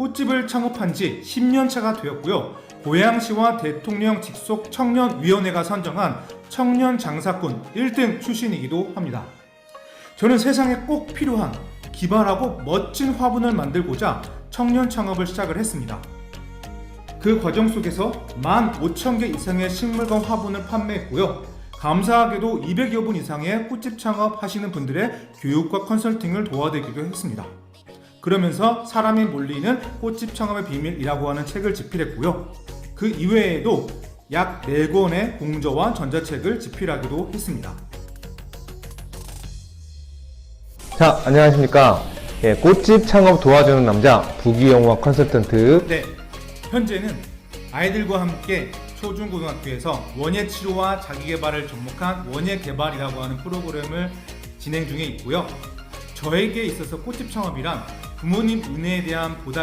꽃집을 창업한 지 10년 차가 되었고요. 고양시와 대통령 직속 청년위원회가 선정한 청년 장사꾼 1등 출신이기도 합니다. 저는 세상에 꼭 필요한 기발하고 멋진 화분을 만들고자 청년 창업을 시작을 했습니다. 그 과정 속에서 15,000개 이상의 식물과 화분을 판매했고요. 감사하게도 200여 분 이상의 꽃집 창업하시는 분들의 교육과 컨설팅을 도와드리기도 했습니다. 그러면서 사람이 몰리는 꽃집 창업의 비밀이라고 하는 책을 집필했고요. 그 이외에도 약 4권의 공저와 전자책을 집필하기도 했습니다. 자, 안녕하십니까. 예, 꽃집 창업 도와주는 남자, 부기영화 컨설턴트. 네, 현재는 아이들과 함께 초중고등학교에서 원예 치료와 자기 개발을 접목한 원예 개발이라고 하는 프로그램을 진행 중에 있고요. 저에게 있어서 꽃집 창업이란 부모님 은혜에 대한 보답